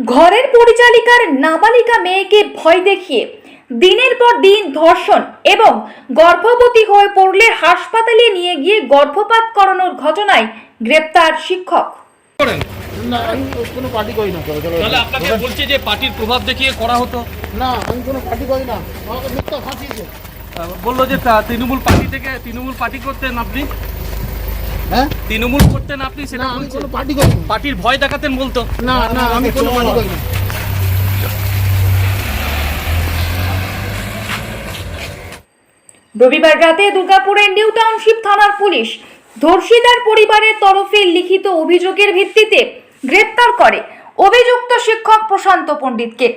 ঘরের পরিচালিকার নাবালিকা মেয়েকে ভয় দেখিয়ে দিনের পর দিন ধর্ষণ এবং গর্ভবতী হয়ে পড়লে হাসপাতালে নিয়ে গিয়ে গর্ভপাত করানোর ঘটনায় গ্রেপ্তার শিক্ষক। না আমি কোনো পার্টি করি না তাহলে আপনাকে বলছে যে পার্টির প্রভাব দেখিয়ে করা হতো। না আমি কোনো পার্টি করি না। আমাকে মিথ্যা ফাঁসিয়েছে বলল যে তৃণমূল পার্টি থেকে তৃণমূল পার্টি করতেন আপনি? হ্যাঁ? তৃণমূল করতেন আপনি সেটা আমি কোনো পার্টি করি পার্টির ভয় দেখাতেন বলতো। না না আমি কোনো পার্টি করি না রবিবার রাতে দুর্গাপুরের নিউ টাউনশিপ থানার পুলিশ ধর্ষিতার পরিবারের তরফে লিখিত অভিযোগের ভিত্তিতে গ্রেপ্তার করে অভিযুক্ত শিক্ষক প্রশান্ত পণ্ডিতকে।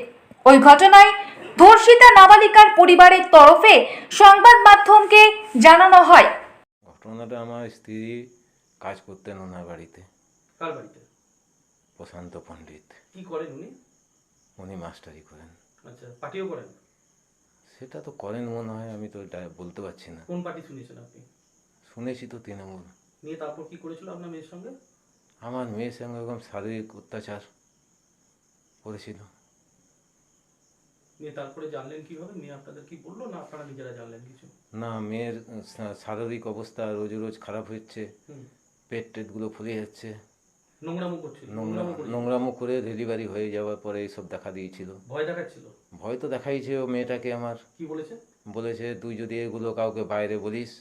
ওই ঘটনায় ধর্ষিতা নাবালিকার পরিবারের তরফে সংবাদ মাধ্যমকে জানানো হয়। ঘটনাটা আমার স্ত্রী কাজ করতেন ওনার বাড়িতে। কার বাড়িতে? প্রশান্ত পণ্ডিত। কি করেন উনি? উনি মাস্টারি করেন। আচ্ছা পার্টিও করেন? সেটা তো করেন মনে হয় আমি তো বলতে পারছি না। কোন পার্টি শুনেছেন আপনি? শুনেছি তো তৃণমূল। নিয়ে তারপর কি করেছিল আপনার মেয়ের সঙ্গে? আমার মেয়ের সঙ্গে এরকম শারীরিক অত্যাচার করেছিল। নিয়ে তারপরে জানলেন কীভাবে? মেয়ে আপনাদের কি বলল না আপনারা নিজেরা জানলেন কিছু? না মেয়ের শারীরিক অবস্থা রোজ রোজ খারাপ হচ্ছে। হুম। পেট টেটগুলো ফুলে যাচ্ছে। নোংরামো করছিল। নোংরামো করে ডেলিভারি হয়ে যাওয়ার পরে এইসব দেখা দিয়েছিল। ভয় দেখাচ্ছিল? ভয় তো দেখাইছে ও মেয়েটাকে আমার। কি বলেছে? বলেছে তুই যদি এগুলো কাউকে বাইরে বলিস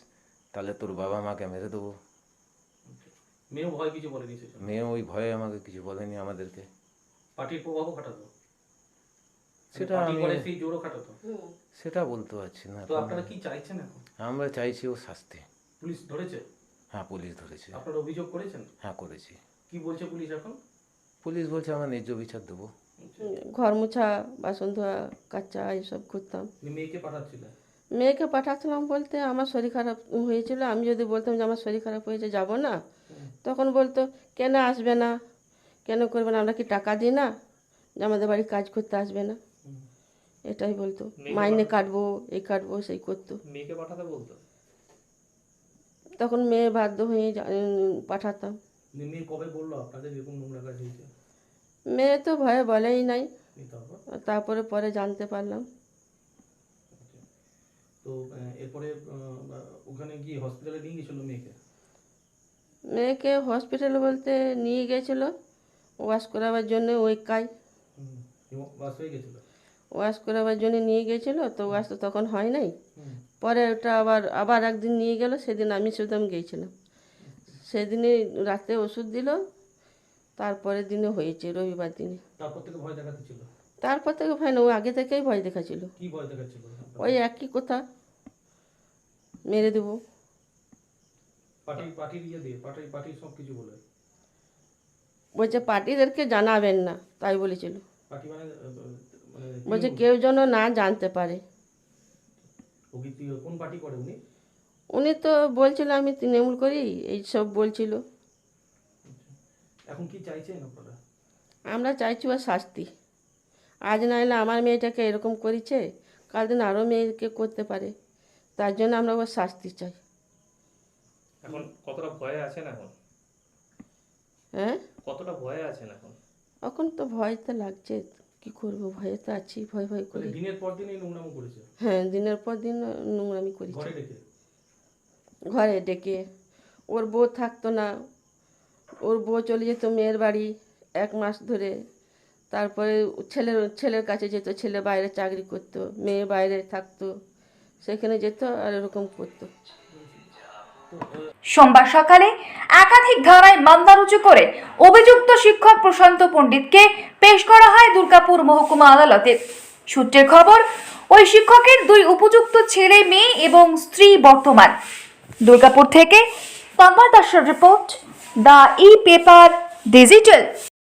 তাহলে তোর বাবা মাকে মেরে দেবো। মেয়েও ভয় কিছু বলেনি সেজন্য মেয়ে ওই ভয়ে আমাকে কিছু বলেনি আমাদেরকে। পার্টির প্রভাবও খাটাতো? সেটা আমি করে সেই জোরও খাটাতো? সেটা বলতে পারছি না। তো আপনারা কি চাইছেন এখন? আমরা চাইছি ও শাস্তি। পুলিশ ধরেছে? হ্যাঁ পুলিশ ধরেছে। আপনারা অভিযোগ করেছেন? হ্যাঁ করেছি। কি বলছে পুলিশ এখন? পুলিশ বলছে আমার ন্যায্য বিচার দেবো। ঘর মোছা বাসন ধোয়া কাচা এইসব করতাম। মেয়েকে পাঠাচ্ছিলেন? মেয়েকে পাঠাচ্ছিলাম বলতে আমার শরীর খারাপ হয়েছিল। আমি যদি বলতাম যে আমার শরীর খারাপ হয়েছে যাব না? তখন বলতো কেন আসবে না? কেন করবে না? আমরা কি টাকা দিই না? যে আমাদের বাড়ি কাজ করতে আসবে না। এটাই বলতো। মাইনে কাটবো এই কাটবো সেই করতো। মেয়েকে পাঠাতে বলতো? তখন মেয়ে বাধ্য হয়ে পাঠাতাম। মেয়ে কবে বলল আপনাদের এরকম নোংরা কাজ হয়েছে? মেয়ে তো ভয়ে বলেই নাই। তারপরে? পরে জানতে পারলাম। তো এরপরে ওখানে গিয়ে হসপিটালে নিয়ে গেছিল মেয়েকে? মেয়েকে হসপিটালে বলতে নিয়ে গেছিল। ওয়াশ করাবার জন্য ওই কাজ। হয়ে গেছিল? ওয়াশ করাবার জন্য নিয়ে গেছিল তো ওয়াশ তো তখন হয় নাই। পরে ওটা আবার আবার একদিন নিয়ে গেল সেদিন আমি সুদাম গিয়েছিলাম। সেদিনে রাতে ওষুধ দিল তারপরের দিনে হয়েছে রবিবার দিনে। তারপর থেকে ভয় দেখাতে তারপর থেকে ভয় না ও আগে থেকেই ভয় দেখাছিল কি ভয় দেখাচ্ছিল? ওই একই কথা মেরে দেবো। পার্টি পার্টির ইয়ে দিয়ে পার্টি পার্টির সব কিছু বলে। বলছে পার্টিদেরকে জানাবেন না তাই বলেছিল। পার্টি মানে মানে বলছে কেউ যেন না জানতে পারে। কোন পার্টি করে উনি? উনি তো বলছিল আমি তৃণমূল করি এই সব বলছিল। এখন কি চাইছেন আপনারা? আমরা চাইছি ওর শাস্তি। আজ না হলে আমার মেয়েটাকে এরকম করেছে কাল দিন আরও মেয়েকে করতে পারে। তার জন্য আমরা ওর শাস্তি চাই। এখন কতটা ভয়ে আছেন এখন? হ্যাঁ? কতটা ভয়ে আছেন এখন? এখন তো ভয় তো লাগছে কি করব? ভয়ে তো আছি ভয় ভয় করি। দিনের পর দিন এই নোংরামো করেছে? হ্যাঁ দিনের পর দিন নোংরামি করেছি। ঘরে ডেকে? ঘরে ডেকে। ওর বউ থাকতো না। ওর বউ চলে যেত মেয়ের বাড়ি এক মাস ধরে। তারপরে ছেলের ছেলের কাছে যেত ছেলে বাইরে চাকরি করতো মেয়ে বাইরে থাকতো সেখানে যেত আর এরকম করতো। সোমবার সকালে একাধিক ধারায় মামলা রুজু করে অভিযুক্ত শিক্ষক প্রশান্ত পণ্ডিতকে পেশ করা হয় দুর্গাপুর মহকুমা আদালতে। সূত্রের খবর, ওই শিক্ষকের দুই উপযুক্ত ছেলে মেয়ে এবং স্ত্রী বর্তমান। দুর্গাপুর থেকে তন্ময় দাসের report, the E paper digital.